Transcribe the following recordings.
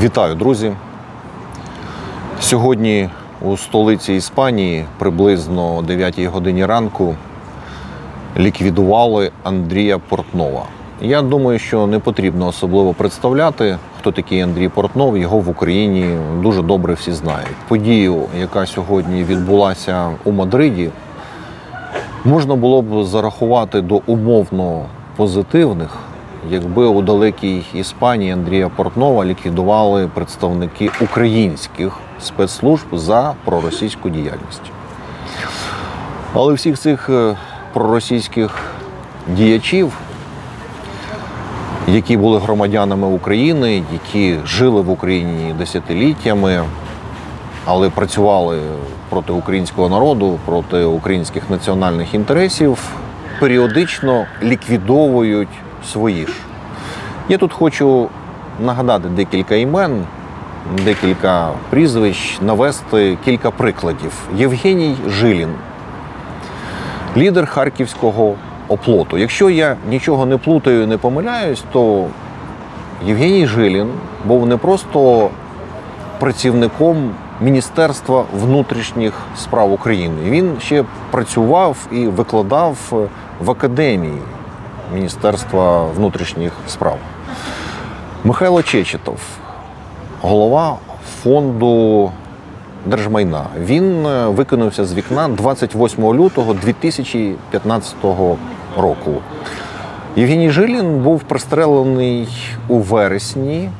Вітаю, друзі. Сьогодні у столиці Іспанії приблизно о 9 годині ранку ліквідували Андрія Портнова. Я думаю, що не потрібно особливо представляти, хто такий Андрій Портнов. Його в Україні дуже добре всі знають. Подію, яка сьогодні відбулася у Мадриді, можна було б зарахувати до умовно позитивних, якби у далекій Іспанії Андрія Портнова ліквідували представники українських спецслужб за проросійську діяльність. Але всіх цих е, проросійських діячів, які були громадянами України, які жили в Україні десятиліттями, але працювали проти українського народу, проти українських національних інтересів, періодично ліквідовують свої ж. Я тут хочу нагадати декілька імен, декілька прізвищ, навести кілька прикладів. Євгеній Жилін, лідер харківського оплоту. Якщо я нічого не плутаю і не помиляюсь, то Євгеній Жилін був не просто працівником Міністерства внутрішніх справ України. Він ще працював і викладав в академії Міністерства внутрішніх справ. Михайло Чечетов, голова фонду держмайна. Він е, викинувся з вікна 28 лютого 2015 року. Євгеній Жилін був пристрелений у вересні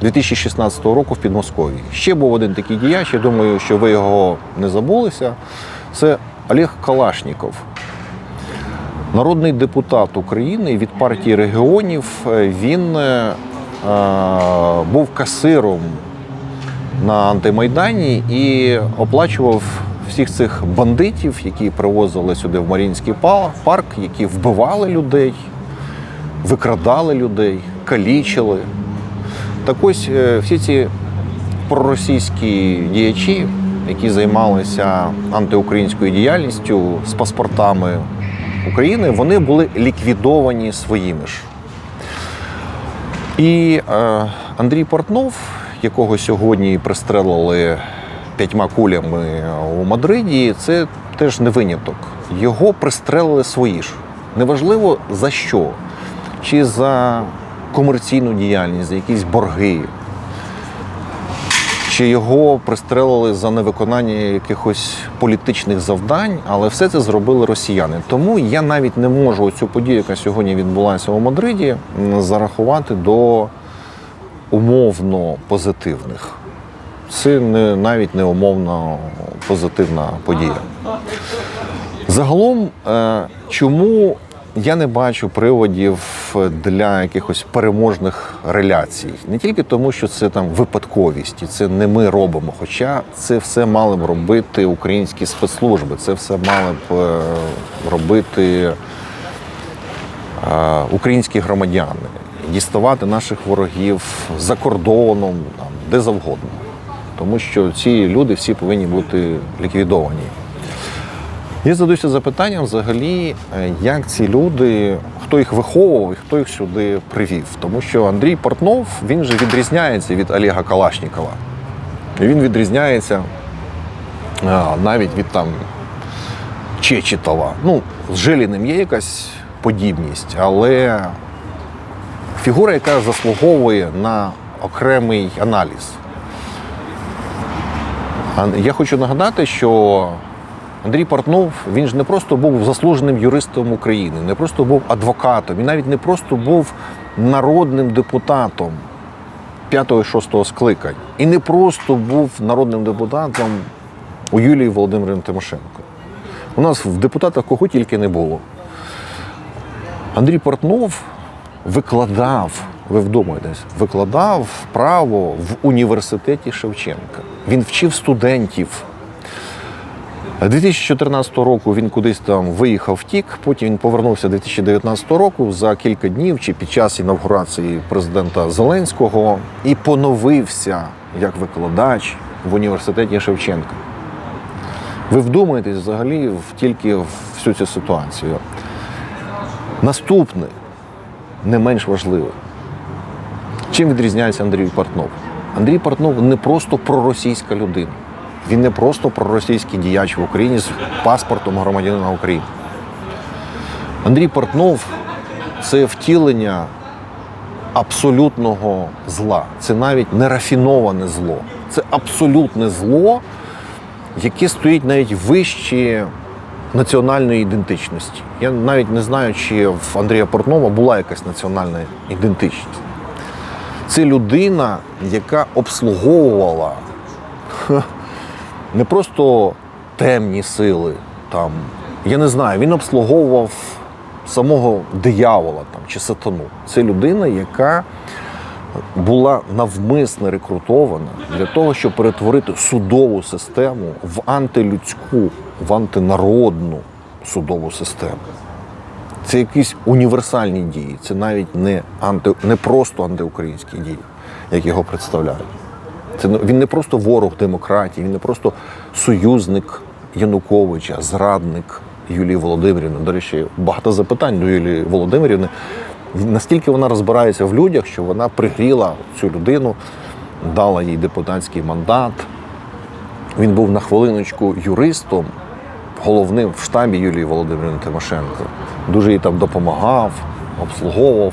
2016 року в Підмосков'ї. Ще був один такий діяч, я думаю, що ви його не забулися. Це Олег Калашніков. Народний депутат України від партії регіонів. Е, Він е, е, був касиром на антимайдані і оплачував всіх цих бандитів, які привозили сюди в Марінський парк, які вбивали людей, викрадали людей, калічили. Так ось е, всі ці проросійські діячі, які займалися антиукраїнською діяльністю з паспортами України, вони були ліквідовані своїми ж. І е, Андрій Портнов, якого сьогодні пристрелили п'ятьма кулями у Мадриді, це теж не виняток. Його пристрелили свої ж. Неважливо за що, чи за комерційну діяльність, за якісь борги, чи його пристрелили за невиконання якихось політичних завдань, але все це зробили росіяни. Тому я навіть не можу цю подію, яка сьогодні відбулася у Мадриді, зарахувати до умовно позитивних. Це не, навіть не умовно позитивна подія. Загалом, е, чому я не бачу приводів для якихось переможних реляцій? Не тільки тому, що це там випадковість, і це не ми робимо. Хоча це все мали б робити українські спецслужби, це все мали б е, робити е, українські громадяни, діставати наших ворогів за кордоном, там, де завгодно. Тому що ці люди всі повинні бути ліквідовані. Я задаюся запитанням взагалі, е, як ці люди, хто їх виховував і хто їх сюди привів. Тому що Андрій Портнов він же відрізняється від Олега Калашнікова. Він відрізняється е, навіть від там Чечетова. Ну, з Жиліним є якась подібність, але фігура, яка заслуговує на окремий аналіз. Я хочу нагадати, що Андрій Портнов він ж не просто був заслуженим юристом України, не просто був адвокатом, він навіть не просто був народним депутатом 5-6 скликань. І не просто був народним депутатом у Юлії Володимирівни Тимошенко. У нас в депутатах кого тільки не було. Андрій Портнов викладав, ви вдумайтесь, викладав право в університеті Шевченка. Він вчив студентів. 2014 року він кудись там виїхав втік, потім він повернувся 2019 року за кілька днів чи під час інавгурації президента Зеленського і поновився як викладач в університеті Шевченка. Ви вдумаєтесь взагалі в тільки в всю цю ситуацію. Наступне, не менш важливе. Чим відрізняється Андрій Портнов? Андрій Портнов не просто проросійська людина. Він не просто проросійський діяч в Україні з паспортом громадянина України. Андрій Портнов це втілення абсолютного зла. Це навіть не рафіноване зло. Це абсолютне зло, яке стоїть навіть вище національної ідентичності. Я навіть не знаю, чи в Андрія Портнова була якась національна ідентичність. Це людина, яка обслуговувала не просто темні сили. Там, я не знаю, він обслуговував самого диявола там, чи сатану. Це людина, яка була навмисно рекрутована для того, щоб перетворити судову систему в антилюдську, в антинародну судову систему. Це якісь універсальні дії, це навіть не, анти, не просто антиукраїнські дії, як його представляють. Це він не просто ворог демократії, він не просто союзник Януковича, зрадник Юлії Володимирівни. До речі, багато запитань до Юлії Володимирівни. Настільки вона розбирається в людях, що вона пригріла цю людину, дала їй депутатський мандат. Він був на хвилиночку юристом, головним в штабі Юлії Володимирівни Тимошенко. Дуже їй там допомагав, обслуговував.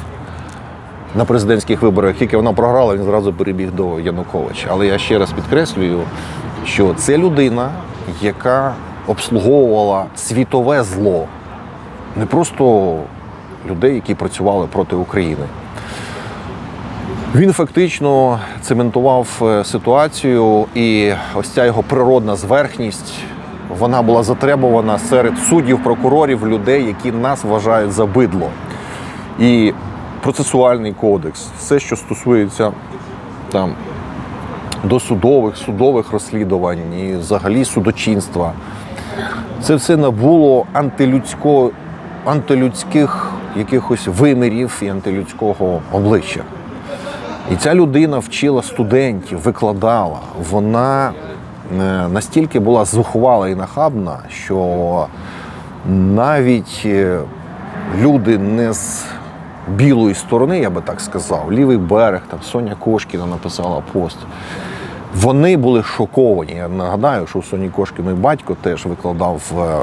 На президентських виборах, тільки вона програла, він зразу перебіг до Януковича. Але я ще раз підкреслюю, що це людина, яка обслуговувала світове зло, не просто людей, які працювали проти України. Він фактично цементував е, ситуацію, і ось ця його природна зверхність вона була затребувана серед суддів, прокурорів, людей, які нас вважають за бидло. І процесуальний кодекс, все, що стосується там досудових, судових розслідувань і взагалі судочинства, це все набуло антилюдського, антилюдських якихось вимірів і антилюдського обличчя. І ця людина вчила студентів, викладала. Вона е, настільки була зухвала і нахабна, що навіть е, люди не з білої сторони, я би так сказав, лівий берег, там Соня Кошкіна написала пост. Вони були шоковані. Я нагадаю, що у Соні Кошкіної батько теж викладав в е,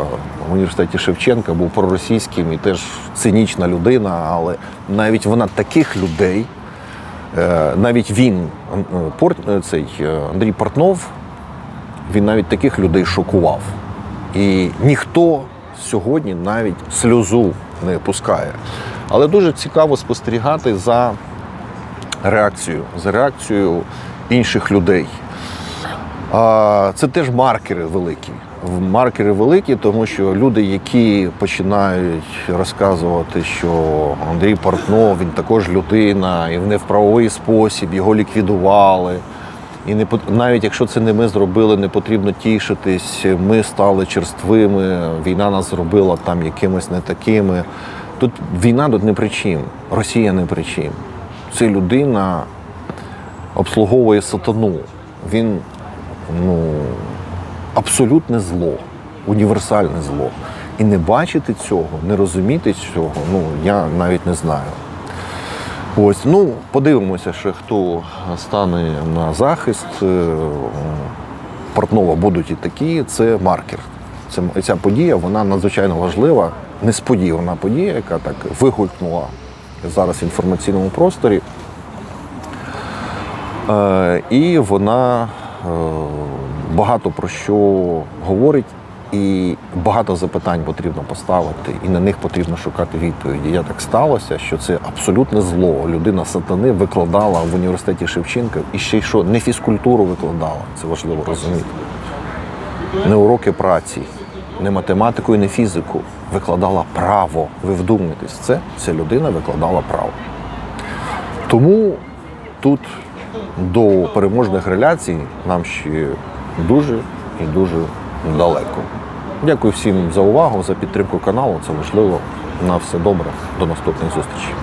університеті Шевченка, був проросійським і теж цинічна людина, але навіть вона таких людей. Е, Навіть він, е, цей Андрій Портнов, він навіть таких людей шокував. І ніхто сьогодні навіть сльозу не пускає. Але дуже цікаво спостерігати за реакцією, за реакцією інших людей. Це теж маркери великі. Маркери великі, тому що люди, які починають розказувати, що Андрій Портнов, він також людина, і в правовий спосіб його ліквідували. І не навіть якщо це не ми зробили, не потрібно тішитись. Ми стали черствими, війна нас зробила там якимось не такими. Тут війна тут не при чим, Росія не при чим. Це людина обслуговує сатану. Він ну, абсолютне зло, універсальне зло. І не бачити цього, не розуміти цього, ну я навіть не знаю. Ось, ну, подивимося, ще хто стане на захист. Е, Портнова будуть і такі, це маркер. Це, ця подія вона надзвичайно важлива, несподівана подія, яка так вигулькнула зараз в інформаційному просторі. Е, і вона е, багато про що говорить, і багато запитань потрібно поставити, і на них потрібно шукати відповіді. Як так сталося, що це абсолютне зло. Людина сатани викладала в університеті Шевченка і ще й що не фізкультуру викладала. Це важливо розуміти. Не уроки праці, не математику і не фізику. Викладала право. Ви вдумайтесь, це ця людина викладала право. Тому тут до переможних реляцій нам ще дуже і дуже далеко. Дякую всім за увагу, за підтримку каналу. Це важливо. На все добре. До наступних зустрічей.